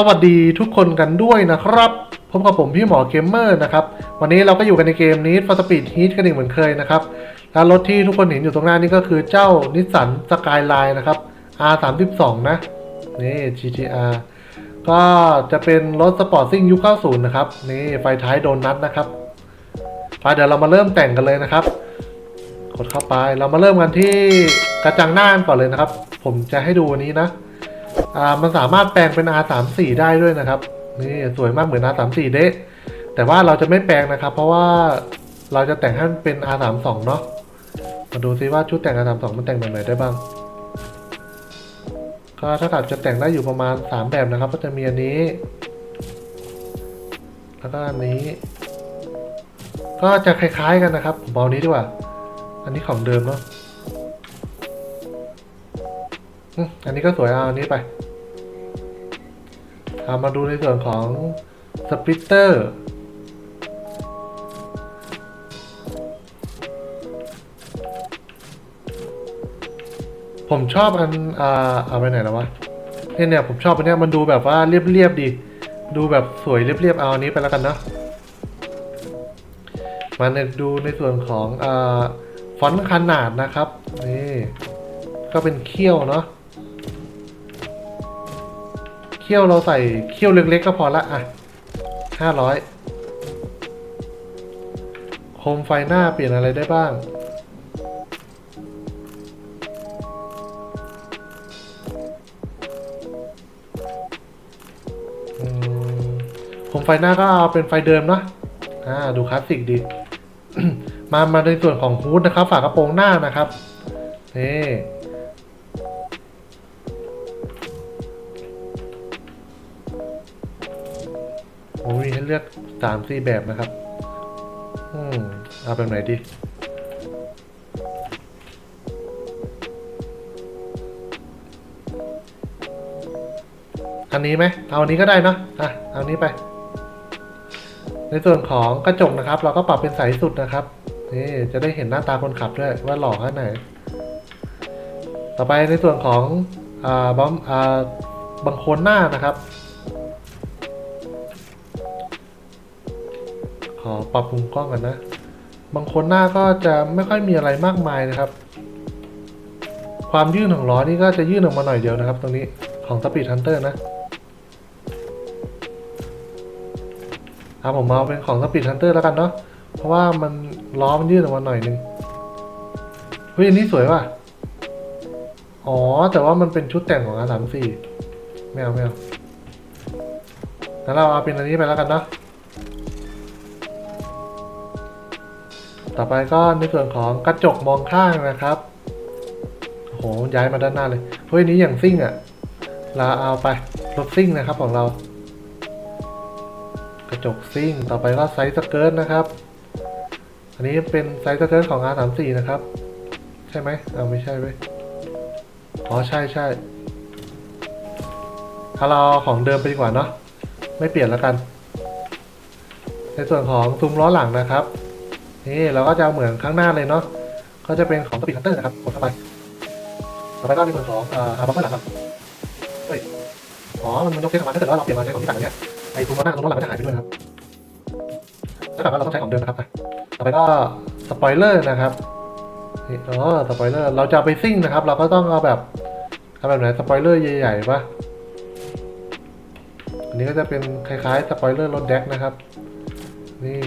สวัสดีทุกคนกันด้วยนะครับพบกับผมพี่หมอเกมเมอร์นะครับ วันนี้เราก็อยู่กันในเกมนี้ฟอสปีดฮีทกันอีกเหมือนเคยนะครับ แล้วรถที่ทุกคนเห็นอยู่ตรงหน้านี่ก็คือเจ้านิสสันสกายไลน์นะครับ R32 นะ นี่ GTR ก็จะเป็นรถสปอร์ตซิ่งยุค90 นะครับ นี่ไฟท้ายโดนนัดนะครับไปเดี๋ยวเรามาเริ่มแต่งกันเลยนะครับ กดเข้าไปเรามาเริ่มกันที่กระจังหน้าก่อนเลยนะครับ ผมจะให้ดูอันนี้นะ อ่ามันสามารถแปลงเป็น R34 ได้ด้วยนะครับนี่สวยมากเหมือน R34 เดะแต่ว่าเราจะไม่แปลงนะครับ เพราะว่าเราจะแต่งให้มันเป็น R32 เนาะมาดูซิว่าชุดแต่ง R32 มันแต่งแบบไหนได้บ้างก็ถ้ากับจะแต่งได้อยู่ประมาณ 3 แบบนะครับ ก็จะมีอันนี้ แล้วก็อันนี้ ก็จะคล้ายๆกันนะครับผมเอาอันนี้ดีกว่า อันนี้ของเดิมเนาะ อันนี้ก็สวยเอาอันนี้ไปเอามาดูในส่วนของสปิตเตอร์ผมชอบอันอ่าเอาไปไหนแล้ววะเนี่ยเนี่ยผมชอบอันเนี้ยมันดูแบบว่าเรียบๆดี ดูแบบสวยเรียบๆเอาอันนี้ไปแล้วกันเนาะมาเนี่ยดูในส่วนของอ่าฟอนต์ขนาดนะครับนี่ก็เป็นเขี้ยวเนาะ ขี้ยวเราใส่เขี้ยวเล็กๆก็พอละอะห้าร้อยโคมไฟหน้าเปลี่ยนอะไรได้บ้าง โคมไฟหน้าก็เอาเป็นไฟเดิมเนาะอ่า ดูคลาสสิกดี มา มาในส่วนของฮูดนะครับ ฝากระโปรงหน้านะครับนี่ สามสี่แบบนะครับ อืมเอาแบบไหนดี อันนี้ไหม เอาอันนี้ก็ได้นะอะ เอาอันนี้ไป ในส่วนของกระจกนะครับ เราก็ปรับเป็นใสสุดนะครับ นี่จะได้เห็นหน้าตาคนขับด้วยว่าหล่อแค่ไหน ต่อไปในส่วนของอ่าบัมอ่าบังโคนหน้านะครับ อปรับมุมกล้องกันนะ บางคนหน้าก็จะไม่ค่อยมีอะไรมากมายนะครับ ความยื่นของล้อนี่ก็จะยื่นออกมาหน่อยเดียวนะครับ ตรงนี้ของ Speed Hunter นะเอาผมเอาเป็นของ Speed Hunter แล้วกันเนาะ เพราะว่ามันล้อมันยื่นออกมาหน่อยนึง เฮ้ยอันนี้สวยว่ะ อ๋อ แต่ว่ามันเป็นชุดแต่งของ R34 ไม่เอาไม่เอาแล้วเราเอาเป็นอันนี้ไปแล้วกันเนาะ ต่อไปก็ในส่วนของกระจกมองข้างนะครับโหย้ายมาด้านหน้าเลยเฮ้ยนี้อย่างซิ่งอะ่ะเราเอาไปรถซิ่งนะครับของเรา กระจกซิ่งต่อไปก็ไซส์สเกิร์ตนะครับ อันนี้เป็นไซส์สเกิร์ตของ R34 นะครับ ใช่ไหมเอาไม่ใช่เว้ยอ๋อใช่ใช่ถ้าเราของเดิมไปดีกว่าเนาะไม่เปลี่ยนแล้วกัน ในส่วนของซุ้มล้อหลังนะครับ นี่เราก็จะเอาเหมือนข้างหน้าเลยเนาะก็จะเป็นของสปีดคัตเตอร์นะครับกดเข้าไปต่อไปก็ในส่วนของอ่าบัมเบอร์หลังครับเฮ้ยอ๋อมันมันยกเส้นออกมาถ้าเกิดว่าเราเปลี่ยนมาใช้ของที่ต่างกันเนี่ยไอ้ตัวหน้ากับตัวหลังก็จะหายไปด้วยครับถ้าเกิดว่าเราต้องใช้ของเดิมนะครับต่อไปก็สปอยเลอร์นะครับนี่อ๋อสปอยเลอร์เราจะไปซิ่งนะครับ เราก็ต้องเอาแบบเอาแบบไหนสปอยเลอร์ใหญ่ๆปะอันนี้ก็จะเป็นคล้ายๆสปอยเลอร์รถแดกนะครับ นี่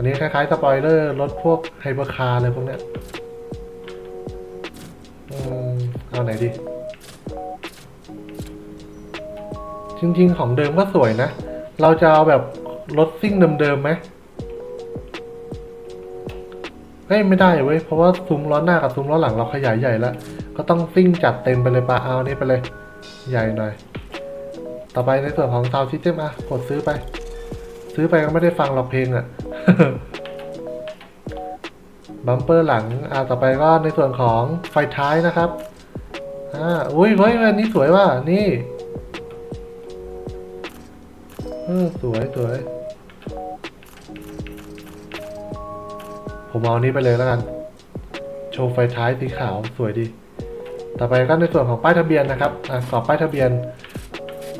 อันนี้คล้ายๆสปอยเลอร์รถพวกไฮเปอร์คาร์เลยพวกเนี้ยเอาไหนดี จริงๆ ของเดิมก็สวยนะ เราจะเอาแบบรถซิ่งเดิมๆไหมเฮ้ยไม่ได้เว้ย เพราะว่าซุ้มล้อหน้ากับซุ้มล้อหลังเราขยายใหญ่แล้ว ก็ต้องซิ่งจัดเต็มไปเลยปะเอาอันนี้ไปเลย ใหญ่หน่อย ต่อไปในส่วนของ Sound System อะ กดซื้อไป ซื้อไปก็ไม่ได้ฟังหรอกเพลงอะ บัมเปอร์หลัง อ่าต่อไปก็ในส่วนของไฟท้ายนะครับ อ่า อุ้ยเฮ้ยอันนี้สวยว่ะ นี่ เออ สวยสวย ผมเอาอันนี้ไปเลยแล้วกัน โชว์ไฟท้ายสีขาวสวยดี ต่อไปก็ในส่วนของป้ายทะเบียนนะครับ อะสอบป้ายทะเบียน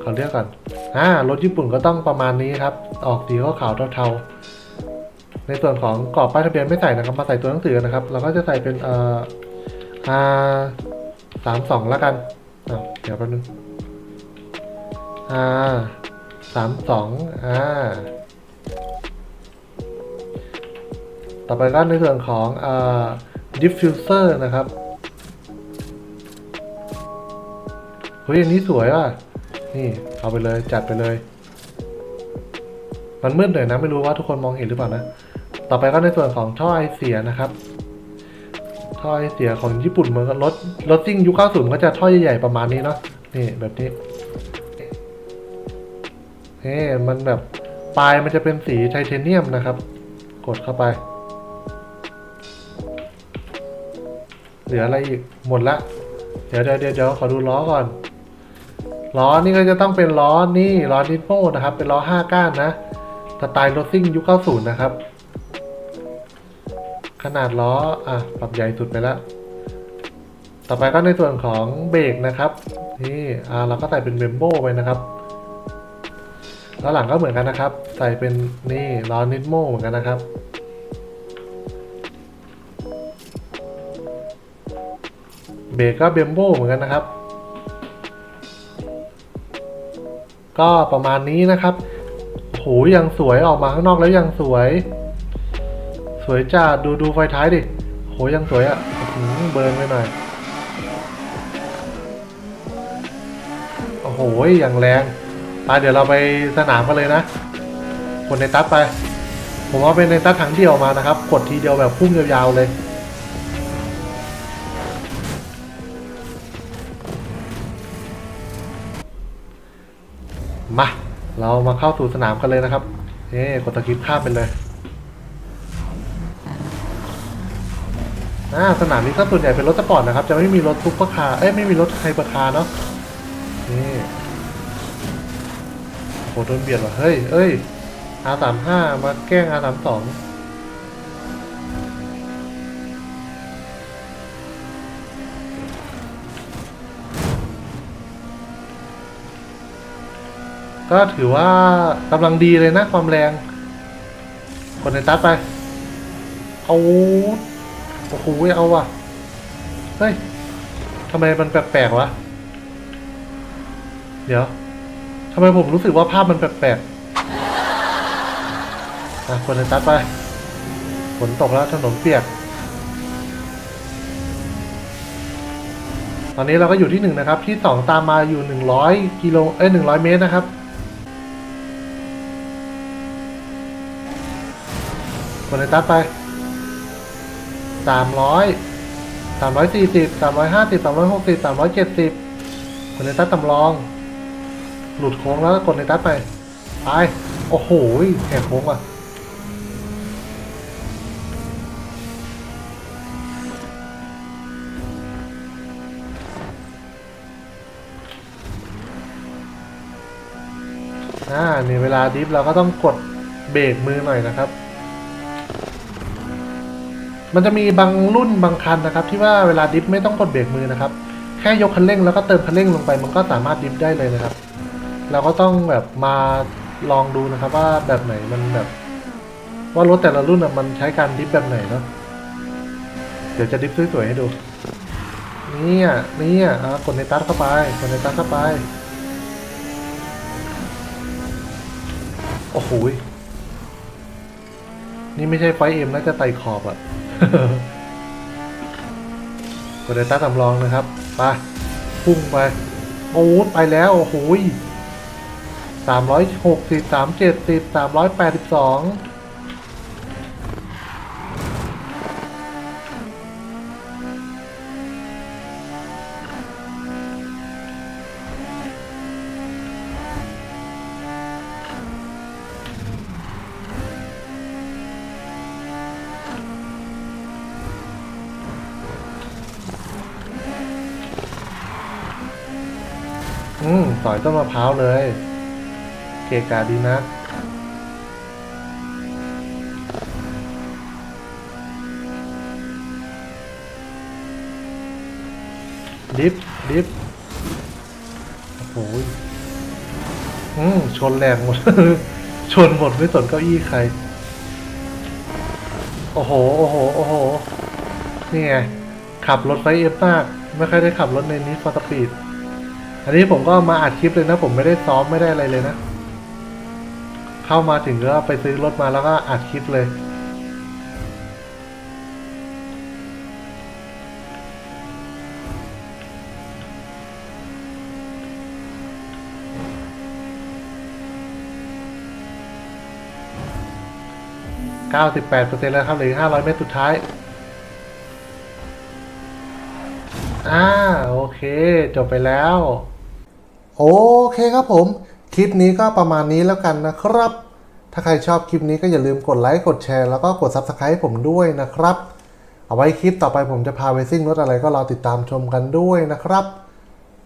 ขอเลือกก่อน อ่า รถญี่ปุ่นก็ต้องประมาณนี้ครับ ออกสีขาวเทาๆ ในส่วนของกรอบป้ายทะเบียนไม่ใส่นะครับ มาใส่ตัวหนังสือนะครับ เราก็จะใส่เป็นเอ่อ R สามสองแล้วกันเดี๋ยวแป๊บนึง R สามสอง R ต่อไปก็ในส่วนของเอ่อ diffuser นะครับเฮ้ยอันนี้สวยว่ะ นี่เอาไปเลยจัดไปเลย มันมืดหน่อยนะ ไม่รู้ว่าทุกคนมองเห็นหรือเปล่านะ ต่อไปก็ในส่วนของท่อไอเสียนะครับท่อไอเสียของญี่ปุ่นเหมือนกับรถรถซิ่งยุค90ก็จะท่อใหญ่ๆประมาณนี้เนาะนี่แบบนี้เฮ้มันแบบปลายมันจะเป็นสีไทเทเนียมนะครับ กดเข้าไป เหลืออะไรอีกหมดละ เดี๋ยวเดี๋ยวเดี๋ยวขอดูล้อก่อน ล้อนี่ก็จะต้องเป็นล้อนี่ล้อนิโม่นะครับ เป็นล้อห้าก้านนะสไตล์รถซิ่งยุค90นะครับ ขนาดล้ออะปรับใหญ่สุดไปแล้ว ต่อไปก็ในส่วนของเบรกนะครับนี่อ่าเราก็ใส่เป็นเบมโบไปนะครับแล้วหลังก็เหมือนกันนะครับ ใส่เป็นนี่ล้อนิโม่เหมือนกันนะครับเบรกก็เบมโบเหมือนกันนะครับ ก็ประมาณนี้นะครับโหยังสวยออกมาข้างนอกแล้วยังสวย สวยจ้าดูดูไฟท้ายดิโหยังสวยอะ่ะเบิร์นไปหน่อยโอ้โหอย่างแรงไปเดี๋ยวเราไปสนามกันเลยนะกดในตัดไป ผมเอาเป็นในตัดถังเดียวมานะครับ กดทีเดียวแบบพุ่งยาวๆเลยมาเรามาเข้าสู่สนามกันเลยนะครับ เอ๊กดตะกิบข้ามไปเลย อ่าสนามนี้ก็ส่วนใหญ่เป็นรถสปอร์ตนะครับ จะไม่มีรถซุปเปอร์คาร์เอ้ยไม่มีรถไฮเปอร์คาร์เนาะนี่โหโดนเบียดว่ะเฮ้ยเอ้ย R35 มาแกล้ง R32 ก็ถือว่ากำลังดีเลยนะ ความแรง กดในตัดไป เอา โอ้โหเอาว่ะ เฮ้ยทำไมมันแปลกๆวะ เดี๋ยวทำไมผมรู้สึกว่าภาพมันแปลกๆอะกดในตัดไปฝนตกแล้วถนนเปียก ตอนนี้เราก็อยู่ที่หนึ่งนะครับ ที่สองตามมาอยู่หนึ่งร้อยกิโลเอ้ยหนึ่งร้อยเมตรนะครับกดในตัดไป สามร้อยสามร้อยสี่สิบสามร้อยห้าสิบสามร้อยหกสิบสามร้อยเจ็ดสิบกดในตัดตำรอง หลุดโค้งแล้วก็กดในตัดไป ไป โอ้โหแหกโค้งว่ะอ่าเนี่ยเวลาดิฟเราก็ต้องกดเบรกมือหน่อยนะครับ มันจะมีบางรุ่นบางคันนะครับ ที่ว่าเวลาดิฟไม่ต้องกดเบรกมือนะครับ แค่ยกคันเร่งแล้วก็เติมคันเร่งลงไป มันก็สามารถดิฟได้เลยนะครับ เราก็ต้องแบบมาลองดูนะครับ ว่าแบบไหนมันแบบ ว่ารถแต่ละรุ่นมันใช้การดิฟแบบไหนเนาะเดี๋ยวจะดิฟสวยๆให้ดูนี่ยเนี่อะกดในตัดเข้าไปกดในตัดเข้าไปโอ้โหนี่ไม่ใช่ไฟเอ็มน่าจะไต่ขอบอะ กดเดต้าสำรองนะครับไปพุ่งไป โอ้ไปแล้ว โอ้โหสามร้อยหกสิบสามเจ็ดสิบสามร้อยแปดสิบสอง อืมสอยต้นมะพร้าวเลย เกกาดีนะดิฟดิฟโอ้โหอืมชนแรงหมด ชนหมดไม่สนเก้าอี้ใคร โอ้โห โอ้โห โอ้โห นี่ไง ขับรถไฟเอฟมาก ไม่ค่อยได้ขับรถในนี้ฟอร์สปีด อันนี้ผมก็มาอัดคลิปเลยนะ ผมไม่ได้ซ้อมไม่ได้อะไรเลยนะ เข้ามาถึงก็ไปซื้อรถมาแล้วก็อัดคลิปเลย98%แล้วครับเหลืออก500 เมตรสุดท้าย อ่าโอเค จบไปแล้ว โอเคครับผม คลิปนี้ก็ประมาณนี้แล้วกันนะครับ ถ้าใครชอบคลิปนี้ก็อย่าลืมกดไลค์กดแชร์แล้วก็กด Subscribe ผมด้วยนะครับ เอาไว้คลิปต่อไปผมจะพาไปซิ่งรถอะไรก็รอติดตามชมกันด้วยนะครับ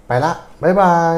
ไปละ บ๊ายบาย